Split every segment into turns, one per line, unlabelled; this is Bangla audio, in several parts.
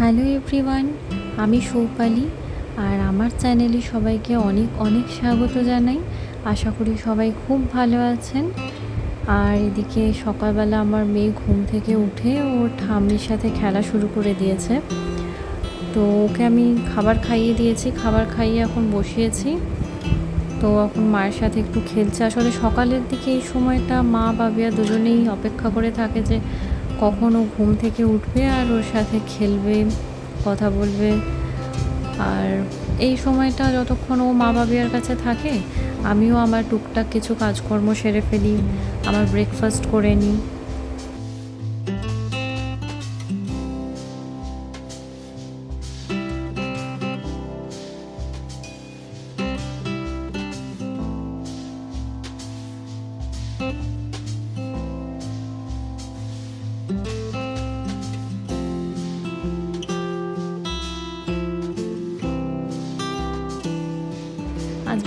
হ্যালো এভরিওয়ান, আমি সৌপালি আর আমার চ্যানেলে সবাইকে অনেক অনেক স্বাগত জানাই। আশা করি সবাই খুব ভালো আছেন। আর এদিকে সকালবেলা আমার মেয়ে ঘুম থেকে উঠে ওর ঠাম্মির সাথে খেলা শুরু করে দিয়েছে। তো ওকে আমি খাবার খাইয়ে দিয়েছি, খাবার খাইয়ে এখন বসিয়েছি। তো এখন মায়ের সাথে একটু খেলছে। আসলে সকালের দিকে এই সময়টা মা বাবিয়া দুজনেই অপেক্ষা করে থাকে যে কখন ও ঘুম থেকে উঠবে আর ওর সাথে খেলবে, কথা বলবে। আর এই সময়টা যতক্ষণ ও মা বাবিয়ার কাছে থাকে, আমিও আমার টুকটাক কিছু কাজকর্ম সেরে ফেলি, আমার ব্রেকফাস্ট করে নিই।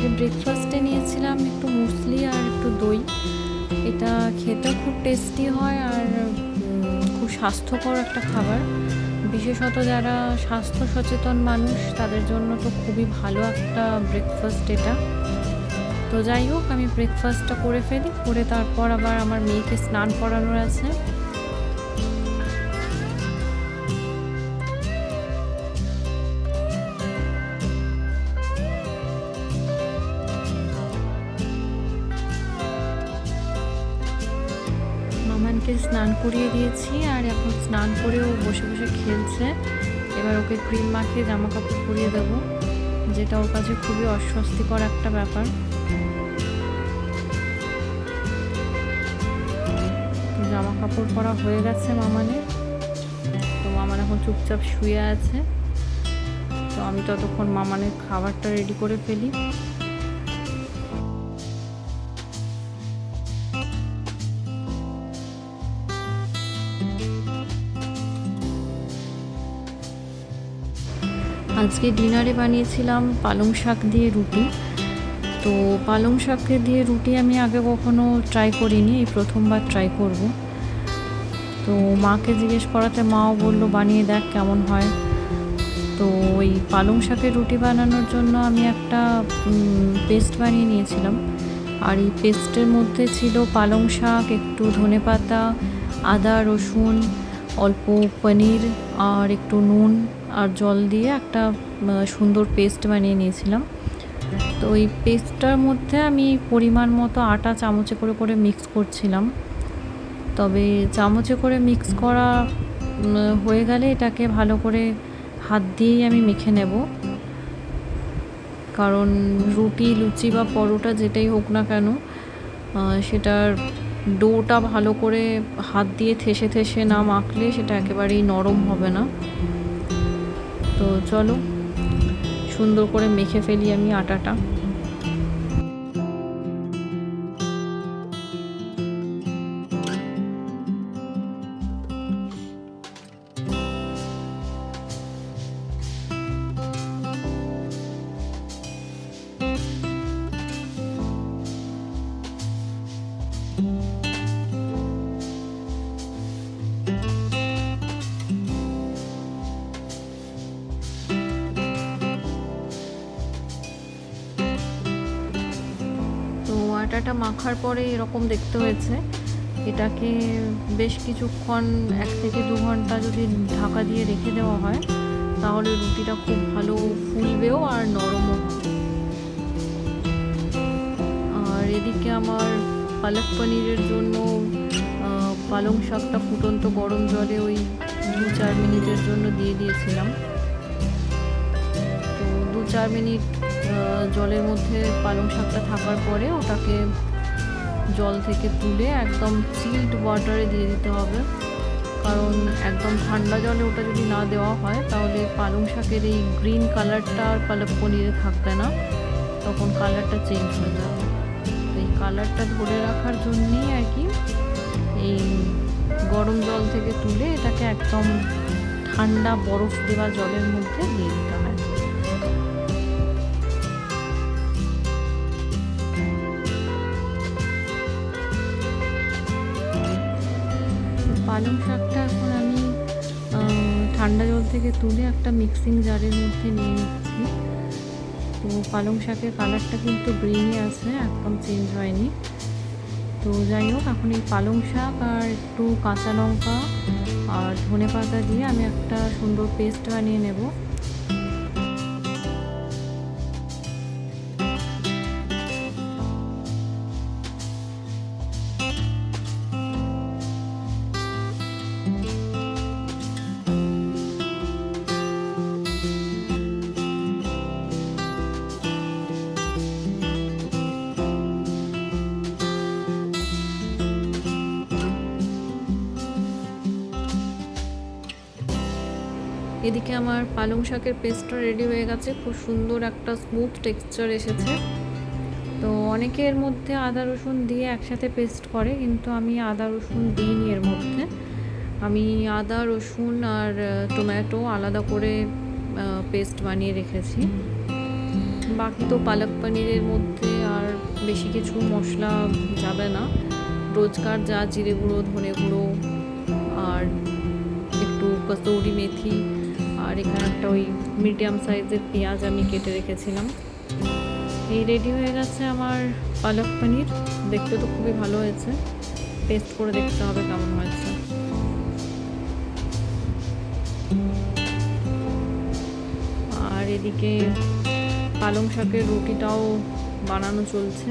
ব্রেকফাস্টে নিয়েছিলাম একটু মুসলি আর একটু দই। এটা খেতে খুব টেস্টি হয় আর খুব স্বাস্থ্যকর একটা খাবার। বিশেষত যারা স্বাস্থ্য সচেতন মানুষ, তাদের জন্য তো খুবই ভালো একটা ব্রেকফাস্ট এটা। তো যাই হোক, আমি ব্রেকফাস্টটা করে ফেলি, করে তারপর আবার আমার মেয়েকে স্নান করানোর আছে। মামানকে স্নান করিয়ে দিয়েছি আর এখন স্নান করেও বসে বসে খেলছে। এবার ওকে ক্রিম মাখিয়ে জামা কাপড় পরিয়ে দেবো, যেটা ওর কাছে খুবই অস্বস্তিকর একটা ব্যাপার। জামা কাপড় পরা হয়ে গেছে মামানের। তো মামান এখন চুপচাপ শুয়ে আছে। তো আমি ততক্ষণ মামানের খাবারটা রেডি করে ফেলি। আজকে ডিনারে বানিয়েছিলাম পালং শাক দিয়ে রুটি। তো পালং শাক দিয়ে রুটি আমি আগে কখনো ট্রাই করিনি, এই প্রথমবার ট্রাই করব। তো মাকে জিজ্ঞেস করাতে মাও বলল, বানিয়ে দেখ কেমন হয়। তো ওই পালং শাকের রুটি বানানোর জন্য আমি একটা পেস্ট বানিয়ে নিয়েছিলাম। আর এই পেস্টের মধ্যে ছিল পালং শাক, একটু ধনেপাতা, আদা, রসুন অল্প পনির আর একটু নুন আর জল দিয়ে একটা সুন্দর পেস্ট বানিয়ে নিয়েছিলাম। তো ওই পেস্টটার মধ্যে আমি পরিমাণ মতো আটা চামচে করে করে মিক্স করছিলাম। তবে চামচে করে মিক্স করা হয়ে গেলে এটাকে ভালো করে হাত দিয়েই আমি মেখে নেব। কারণ রুটি, লুচি বা পরোটা যেটাই হোক না কেন সেটার ডোটা ভালো করে হাত দিয়ে থেসে থেসে না মাখলে সেটা একেবারেই নরম হবে না। তো চলো, সুন্দর করে মেখে ফেলি আমি আটাটা। আটাটা মাখার পরে এরকম দেখতে হয়েছে। এটাকে বেশ কিছুক্ষণ এক থেকে দু ঘণ্টা যদি ঢাকা দিয়ে রেখে দেওয়া হয় তাহলে রুটিটা খুব ভালো ফুলবেও আর নরমও হবে। আর এদিকে আমার পালক পনিরের জন্য পালং শাকটা ফুটন্ত গরম জলে ওই দু চার মিনিটের জন্য দিয়ে দিয়েছিলাম। দু চার মিনিট জলের মধ্যে পালং শাকটা থাকার পরে ওটাকে জল থেকে তুলে একদম চিল্ড ওয়াটারে দিয়ে দিতে হবে। কারণ একদম ঠান্ডা জলে ওটা যদি না দেওয়া হয়, তাহলে পালং শাকের এই গ্রিন কালারটা আর পালক পনিরে থাকবে না। তখন কালারটা চেঞ্জ হয়ে যাবে। তো এই কালারটা ধরে রাখার জন্যেই আর কি এই গরম জল থেকে তুলে এটাকে একদম ঠান্ডা বরফ দেওয়া জলের মধ্যে দিয়ে দিতে পালং শাকটা এখন আমি ঠান্ডা জল থেকে তুলে একটা মিক্সিং জারের মধ্যে নিয়ে নিচ্ছি। তো পালং শাকের কালারটা কিন্তু গ্রিনই আছে, একদম চেঞ্জ হয়নি। তো যাই হোক, এখন এই পালং শাক আর একটু কাঁচা লঙ্কা আর ধনে পাতা দিয়ে আমি একটা সুন্দর পেস্ট বানিয়ে নেব। এদিকে আমার পালং শাকের পেস্টটা রেডি হয়ে গেছে। খুব সুন্দর একটা স্মুথ টেক্সচার এসেছে। তো অনেকের মধ্যে আদা, রসুন দিয়ে একসাথে পেস্ট করে, কিন্তু আমি আদা, রসুন দিইনি এর মধ্যে। আমি আদা, রসুন আর টমেটো আলাদা করে পেস্ট বানিয়ে রেখেছি। বাকি তো পালক পনিরের মধ্যে আর বেশি কিছু মশলা যাবে না। রোজকার যা জিরে গুঁড়ো, ধনে গুঁড়ো আর একটু কসৌরি মেথি আর এখানে একটা ওই মিডিয়াম সাইজের পেঁয়াজ আমি কেটে রেখেছিলাম। এই রেডি হয়ে গেছে আমার পালক পনির। দেখতে তো খুবই ভালো হয়েছে। টেস্ট করে দেখতে হবে কেমন হয়েছে। আর এদিকে পালং শাকের রুটিটাও বানানো চলছে।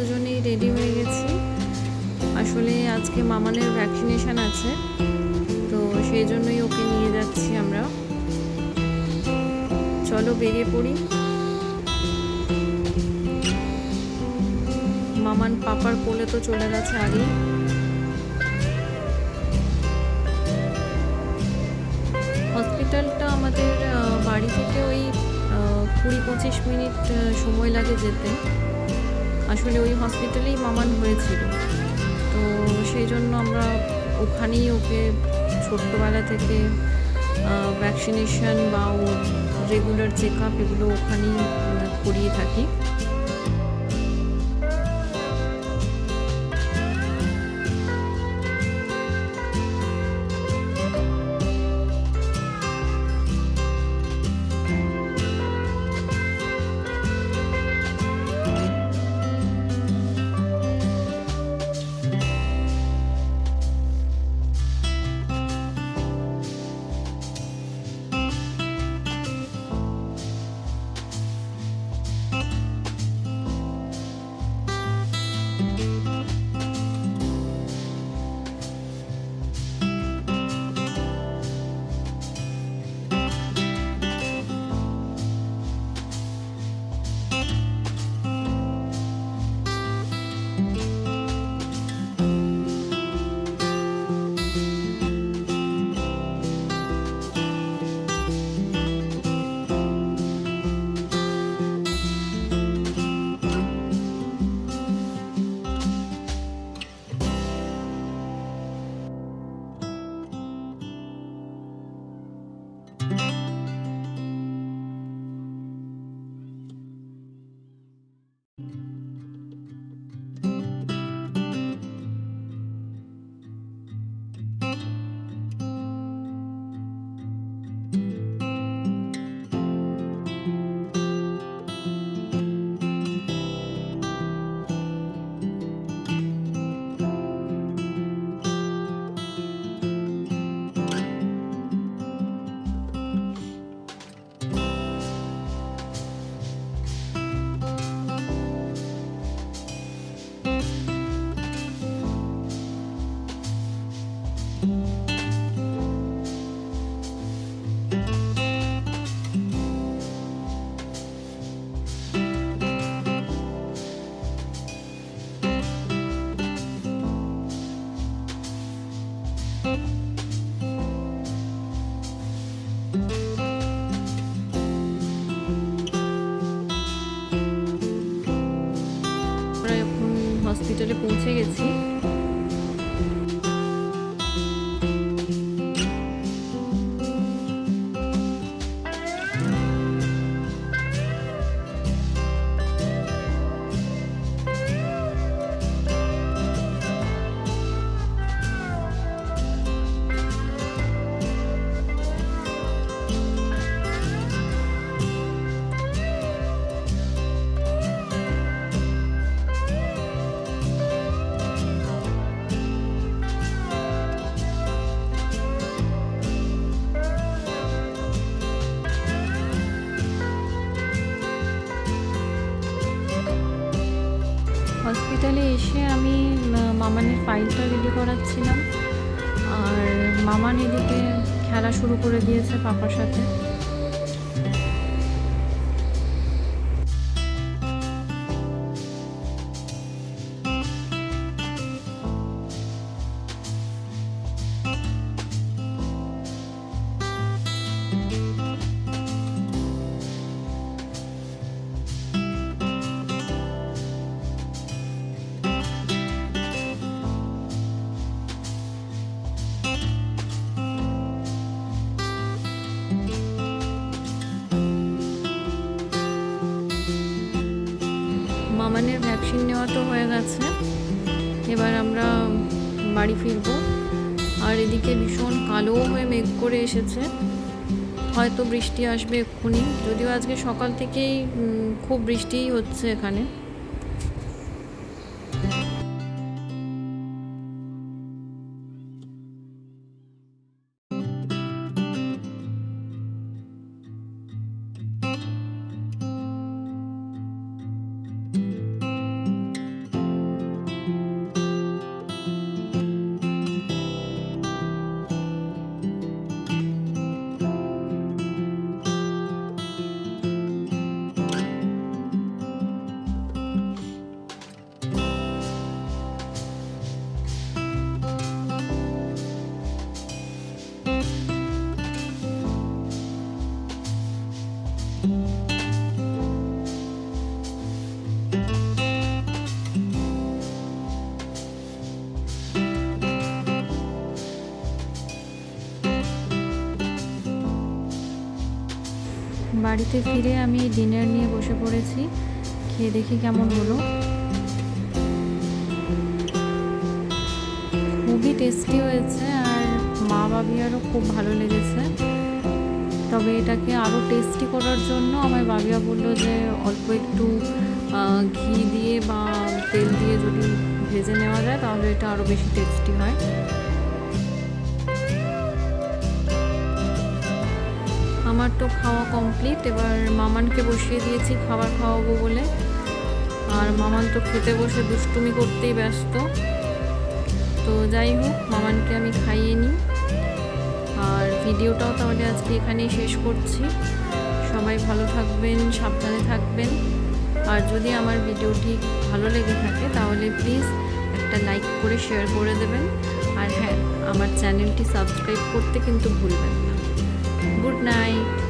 দুজনেই রেডি হয়ে গেছি। আসলে আজকে মামানের ভ্যাকসিনেশান আছে, তো সেই জন্যই ওকে নিয়ে যাচ্ছি আমরা। চলো বেরিয়ে পড়ি। মামান পাপার কোলে তো চলে গেছে আগেই। হসপিটালটা আমাদের বাড়ি থেকে ওই কুড়ি পঁচিশ মিনিট সময় লাগে যেতে। আসলে ওই হসপিটালেই মামান হয়েছিল। তো সেই জন্য আমরা ওখানেই ওকে ছোট্টবেলা থেকে ভ্যাকসিনেশন বা ও রেগুলার চেক আপ এগুলো ওখানেই করিয়ে থাকি। হসপিটালে পৌঁছে গেছি। মামানের ফাইলটা রেডি করাচ্ছিলাম। আর মামান এদিকে খেলা শুরু করে দিয়েছে পাপার সাথে। ভ্যাকসিন নেওয়া তো হয়ে গেছে। এবার আমরা বাড়ি ফিরব। আর এদিকে ভীষণ কালো হয়ে মেঘ করে এসেছে। হয়তো বৃষ্টি আসবে এক্ষুনি। যদিও আজকে সকাল থেকেই খুব বৃষ্টিই হচ্ছে এখানে। বাড়িতে ফিরে আমি ডিনার নিয়ে বসে পড়েছি। খেয়ে দেখি কেমন হলো। খুবই টেস্টি হয়েছে আর মা বাবিয়ারও খুব ভালো লেগেছে। তবে এটাকে আরও টেস্টি করার জন্য আমার বাবিয়া বলল যে, অল্প একটু ঘি দিয়ে বা তেল দিয়ে যদি ভেজে নেওয়া যায়, তাহলে এটা আরও বেশি টেস্টি হয়। আমার তো খাওয়া কমপ্লিট এবার মামানকে বসিয়ে দিয়েছি খাবার খাওয়াবো বলে। আর মামান তো খেতে বসে দুষ্টুমি করতেই ব্যস্ত। তো যাই হোক, মামানকে আমি খাইয়ে নিই। আর ভিডিওটাও তাহলে আজকে এখানেই শেষ করছি। সবাই ভালো থাকবেন, সাবধানে থাকবেন। আর যদি আমার ভিডিওটি ভালো লেগে থাকে, তাহলে প্লিজ একটা লাইক করে শেয়ার করে দেবেন। আর হ্যাঁ আমার চ্যানেলটি সাবস্ক্রাইব করতে কিন্তু ভুলবেন না। Good night